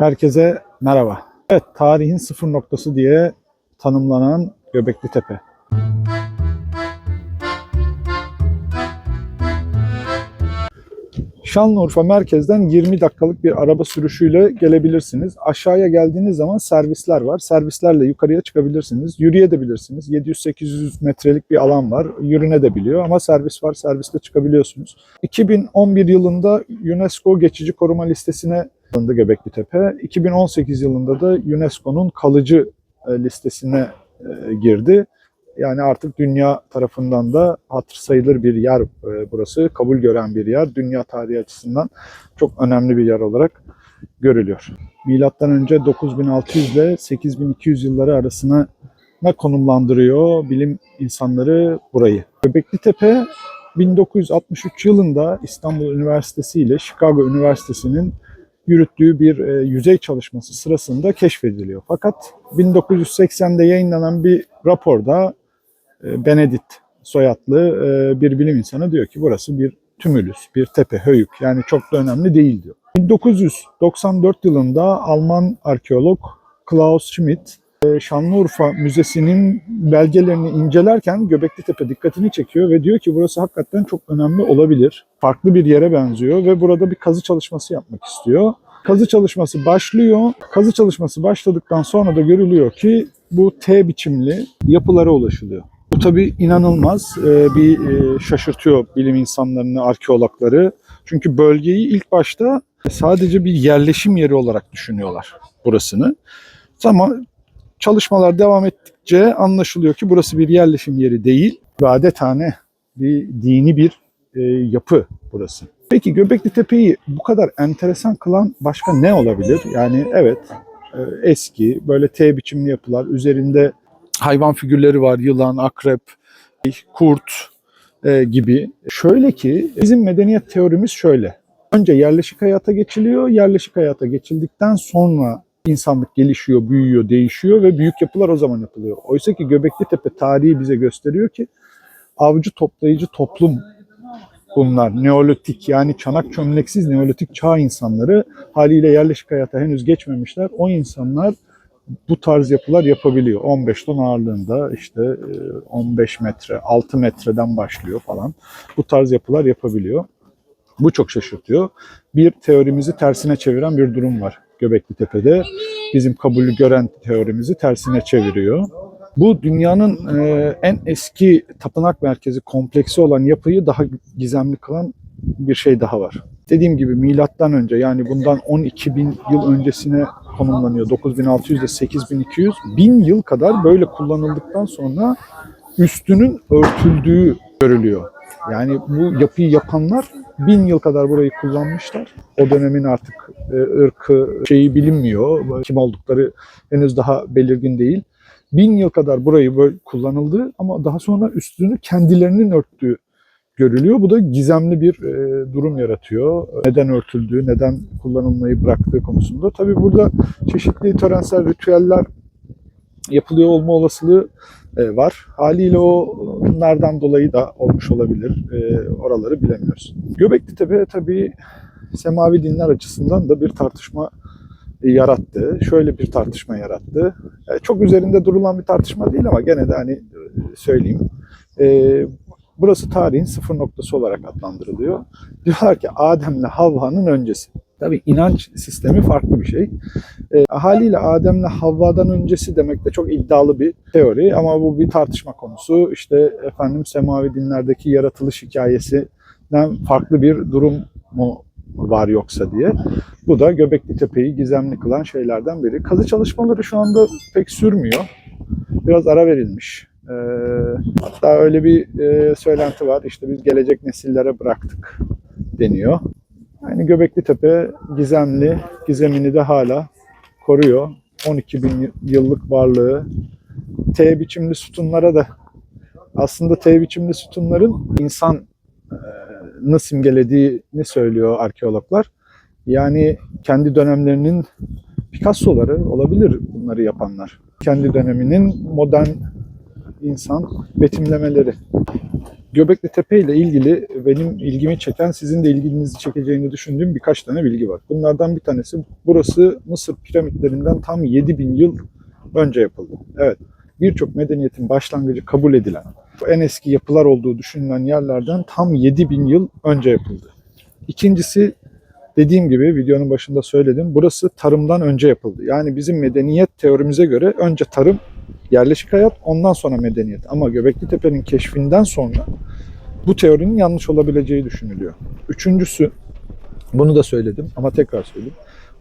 Herkese merhaba. Evet, tarihin sıfır noktası diye tanımlanan Göbekli Tepe. Şanlıurfa merkezden 20 dakikalık bir araba sürüşüyle gelebilirsiniz. Aşağıya geldiğiniz zaman servisler var. Servislerle yukarıya çıkabilirsiniz. Yürüyebilirsiniz. 700-800 metrelik bir alan var. Yürünebiliyor ama servis var. Servisle çıkabiliyorsunuz. 2011 yılında UNESCO geçici koruma listesine alındı Göbekli Tepe. 2018 yılında da UNESCO'nun kalıcı e, listesine e, girdi. Yani artık dünya tarafından da hatır sayılır bir yer e, burası. Kabul gören bir yer. Dünya tarihi açısından çok önemli bir yer olarak görülüyor. Milattan önce 9600 ile 8200 yılları arasına ne konumlandırıyor bilim insanları burayı. Göbekli Tepe 1963 yılında İstanbul Üniversitesi ile Chicago Üniversitesi'nin yürüttüğü bir e, yüzey çalışması sırasında keşfediliyor. Fakat 1980'de yayınlanan bir raporda e, Benedict soyadlı e, bir bilim insanı diyor ki burası bir tümülüs, bir tepe, höyük yani çok da önemli değil diyor. 1994 yılında Alman arkeolog Klaus Schmidt Şanlıurfa Müzesi'nin belgelerini incelerken Göbekli Tepe dikkatini çekiyor ve diyor ki burası hakikaten çok önemli olabilir. Farklı bir yere benziyor ve burada bir kazı çalışması yapmak istiyor. Kazı çalışması başlıyor. Kazı çalışması başladıktan sonra da görülüyor ki bu T biçimli yapılara ulaşılıyor. Bu tabii inanılmaz e, bir e, şaşırtıyor bilim insanlarını, arkeologları. Çünkü bölgeyi ilk başta sadece bir yerleşim yeri olarak düşünüyorlar burasını. Ama çalışmalar devam ettikçe anlaşılıyor ki burası bir yerleşim yeri değil ve adetane bir dini bir e, yapı burası. Peki Göbekli Tepe'yi bu kadar enteresan kılan başka ne olabilir? Yani evet e, eski böyle T biçimli yapılar üzerinde hayvan figürleri var. Yılan, akrep, kurt e, gibi. Şöyle ki bizim medeniyet teorimiz şöyle. Önce yerleşik hayata geçiliyor. Yerleşik hayata geçildikten sonra insanlık gelişiyor, büyüyor, değişiyor ve büyük yapılar o zaman yapılıyor. Oysa ki Göbekli Tepe tarihi bize gösteriyor ki avcı toplayıcı toplum bunlar. Neolitik yani çanak çömleksiz neolitik çağ insanları haliyle yerleşik hayata henüz geçmemişler. O insanlar bu tarz yapılar yapabiliyor. 15 ton ağırlığında işte e, 15 metre, 6 metreden başlıyor falan. Bu tarz yapılar yapabiliyor. Bu çok şaşırtıyor. Bir teorimizi tersine çeviren bir durum var Göbekli Tepe'de. Bizim kabulü gören teorimizi tersine çeviriyor. Bu dünyanın e, en eski tapınak merkezi kompleksi olan yapıyı daha gizemli kılan bir şey daha var. Dediğim gibi milattan önce yani bundan 12 bin yıl öncesine konumlanıyor. 9600 ile 8200 bin yıl kadar böyle kullanıldıktan sonra üstünün örtüldüğü görülüyor. Yani bu yapıyı yapanlar bin yıl kadar burayı kullanmışlar. O dönemin artık e, ırkı şeyi bilinmiyor. Kim oldukları henüz daha belirgin değil. Bin yıl kadar burayı böyle kullanıldı ama daha sonra üstünü kendilerinin örttüğü görülüyor. Bu da gizemli bir e, durum yaratıyor. Neden örtüldüğü, neden kullanılmayı bıraktığı konusunda. Tabii burada çeşitli törensel ritüeller yapılıyor olma olasılığı e, var. Haliyle onlardan dolayı da olmuş olabilir. E, oraları bilemiyoruz. Göbekli Tepe tabii semavi dinler açısından da bir tartışma yarattı. Şöyle bir tartışma yarattı. E, çok üzerinde durulan bir tartışma değil ama gene de hani e, söyleyeyim. E, burası tarihin sıfır noktası olarak adlandırılıyor. Diyorlar ki Adem'le Havva'nın öncesi. Tabii inanç sistemi farklı bir şey. E, haliyle Adem'le Havva'dan öncesi demek de çok iddialı bir teori ama bu bir tartışma konusu. İşte efendim semavi dinlerdeki yaratılış hikayesinden farklı bir durum mu var yoksa diye. Bu da Göbekli Tepe'yi gizemli kılan şeylerden biri. Kazı çalışmaları şu anda pek sürmüyor. Biraz ara verilmiş. Ee, hatta öyle bir e, söylenti var. İşte biz gelecek nesillere bıraktık deniyor. Yani Göbekli Tepe gizemli, gizemini de hala koruyor. 12 bin yıllık varlığı. T biçimli sütunlara da aslında T biçimli sütunların insan e, simgelediğini söylüyor arkeologlar. Yani kendi dönemlerinin Picasso'ları olabilir bunları yapanlar. Kendi döneminin modern insan betimlemeleri. Göbekli Tepe ile ilgili benim ilgimi çeken, sizin de ilginizi çekeceğini düşündüğüm birkaç tane bilgi var. Bunlardan bir tanesi burası Mısır piramitlerinden tam 7000 yıl önce yapıldı. Evet, birçok medeniyetin başlangıcı kabul edilen, en eski yapılar olduğu düşünülen yerlerden tam 7000 yıl önce yapıldı. İkincisi dediğim gibi videonun başında söyledim. Burası tarımdan önce yapıldı. Yani bizim medeniyet teorimize göre önce tarım, yerleşik hayat, ondan sonra medeniyet. Ama Göbekli Tepe'nin keşfinden sonra bu teorinin yanlış olabileceği düşünülüyor. Üçüncüsü, bunu da söyledim ama tekrar söyleyeyim.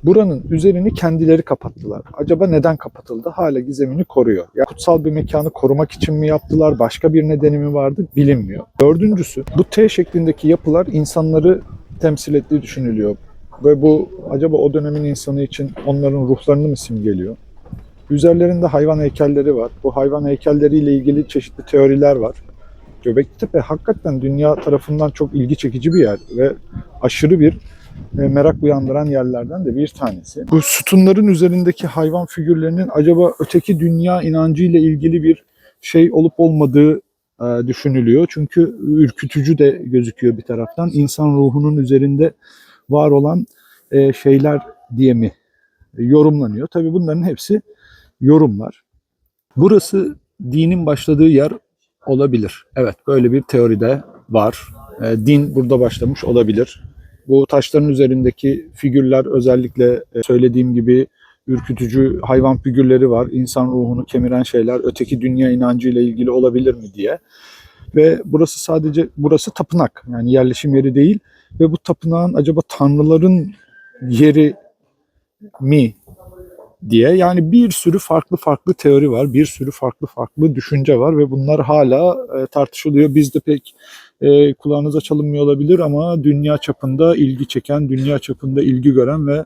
Buranın üzerini kendileri kapattılar. Acaba neden kapatıldı? Hala gizemini koruyor. Ya kutsal bir mekanı korumak için mi yaptılar? Başka bir nedeni mi vardı? Bilinmiyor. Dördüncüsü, bu T şeklindeki yapılar insanları temsil ettiği düşünülüyor. Ve bu acaba o dönemin insanı için onların ruhlarını mı simgeliyor? Üzerlerinde hayvan heykelleri var. Bu hayvan heykelleriyle ilgili çeşitli teoriler var. Göbekli Tepe hakikaten dünya tarafından çok ilgi çekici bir yer ve aşırı bir e, merak uyandıran yerlerden de bir tanesi. Bu sütunların üzerindeki hayvan figürlerinin acaba öteki dünya inancı ile ilgili bir şey olup olmadığı e, düşünülüyor. Çünkü ürkütücü de gözüküyor bir taraftan. İnsan ruhunun üzerinde var olan e, şeyler diye mi yorumlanıyor? Tabii bunların hepsi yorumlar. Burası dinin başladığı yer olabilir. Evet böyle bir teoride var. E, din burada başlamış olabilir. Bu taşların üzerindeki figürler özellikle e, söylediğim gibi ürkütücü hayvan figürleri var. İnsan ruhunu kemiren şeyler öteki dünya inancı ile ilgili olabilir mi diye. Ve burası sadece burası tapınak yani yerleşim yeri değil ve bu tapınağın acaba tanrıların yeri mi diye yani bir sürü farklı farklı teori var, bir sürü farklı farklı düşünce var ve bunlar hala e, tartışılıyor. Biz de pek e, kulağınıza çalınmıyor olabilir ama dünya çapında ilgi çeken, dünya çapında ilgi gören ve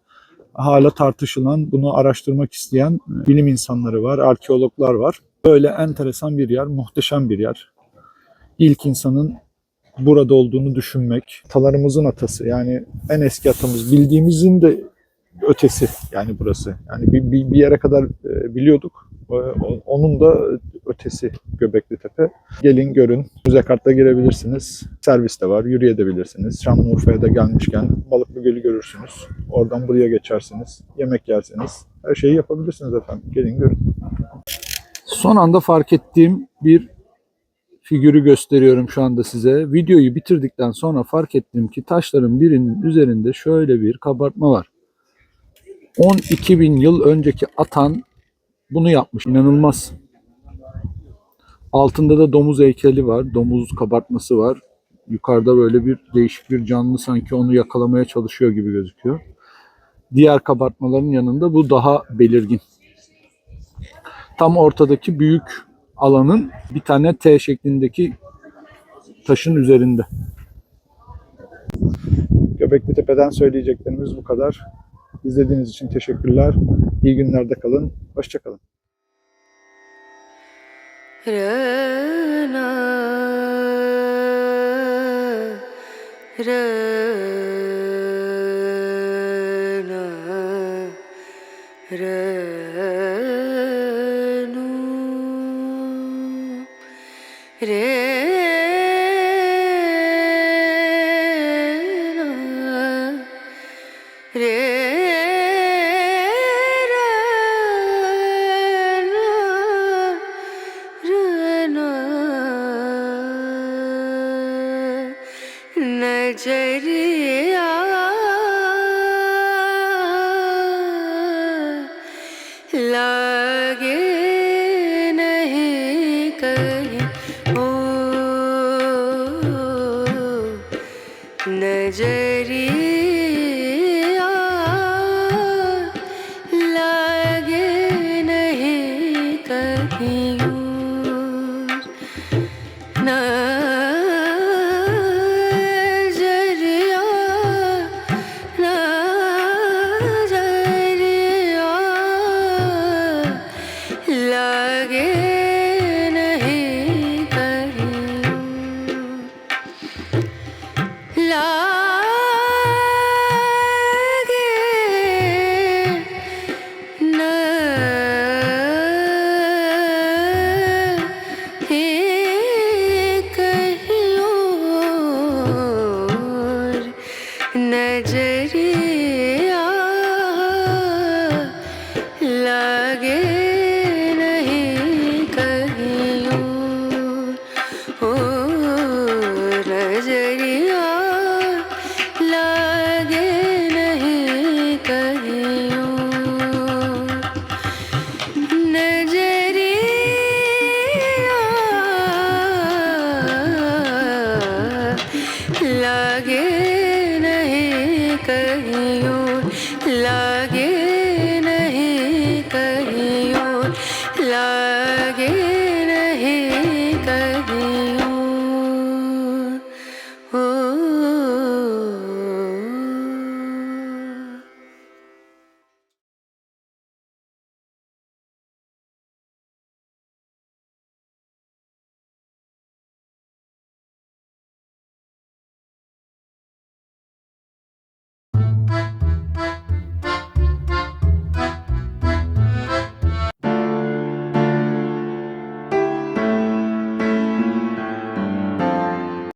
hala tartışılan, bunu araştırmak isteyen bilim insanları var, arkeologlar var. Böyle enteresan bir yer, muhteşem bir yer. İlk insanın burada olduğunu düşünmek, atalarımızın atası yani en eski atamız bildiğimizin de ötesi yani burası. Yani bir, bir, bir yere kadar e, biliyorduk. E, Onun da ötesi Göbekli Tepe. Gelin görün. Müze kartla girebilirsiniz. Servis de var. Yürüyebilirsiniz. Şanlıurfa'ya da gelmişken Balıklı Gölü görürsünüz. Oradan buraya geçersiniz. Yemek yersiniz. Her şeyi yapabilirsiniz efendim. Gelin görün. Son anda fark ettiğim bir figürü gösteriyorum şu anda size. Videoyu bitirdikten sonra fark ettim ki taşların birinin üzerinde şöyle bir kabartma var. 12 bin yıl önceki atan bunu yapmış. İnanılmaz. Altında da domuz heykeli var. Domuz kabartması var. Yukarıda böyle bir değişik bir canlı sanki onu yakalamaya çalışıyor gibi gözüküyor. Diğer kabartmaların yanında bu daha belirgin. Tam ortadaki büyük alanın bir tane T şeklindeki taşın üzerinde. Göbekli Tepe'den söyleyeceklerimiz bu kadar. İzlediğiniz için teşekkürler. İyi günlerde kalın. Hoşçakalın. Rana, rana, ranu, rana. Yeah. लग